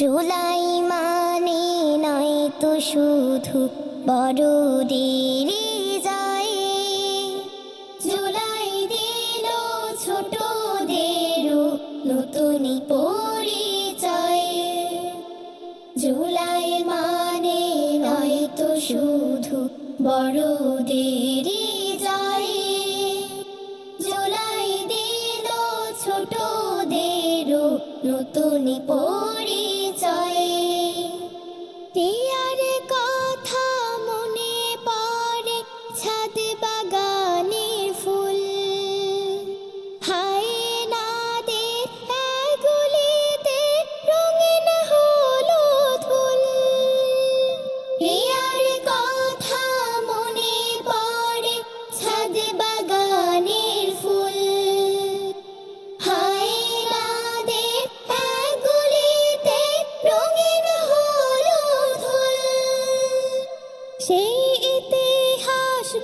জুলাই মানে নয় তো শুধু বড়দের যায়। জুলাই দিল ছোটদেরও নতুন পরিচয়। জুলাই মানে নয় তো শুধু বড়দের যায়। জুলাই দিল ছোটদেরও নতুন পরিচয় joy.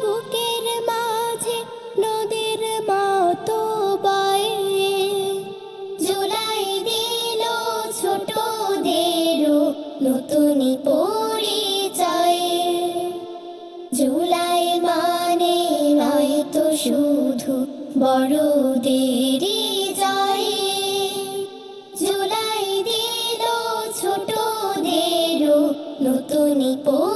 বুকের মাঝে নদীর মতো বয়ে। জুলাই দিল ছোটদেরও নতুন পরিচয়। জুলাই মানে নয় তো শুধু বড়দেরই যায় জুলাই দিল ছোটদেরও নতুন পরিচয়।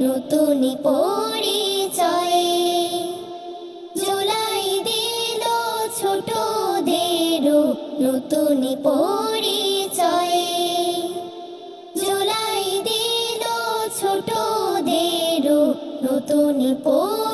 নতুন পরিচয়ে। জোলাই দিল ছোটদেরও নতুন পরিচয়ে। জোলাই দিল ছোটদেরও নতুন পরিচয়।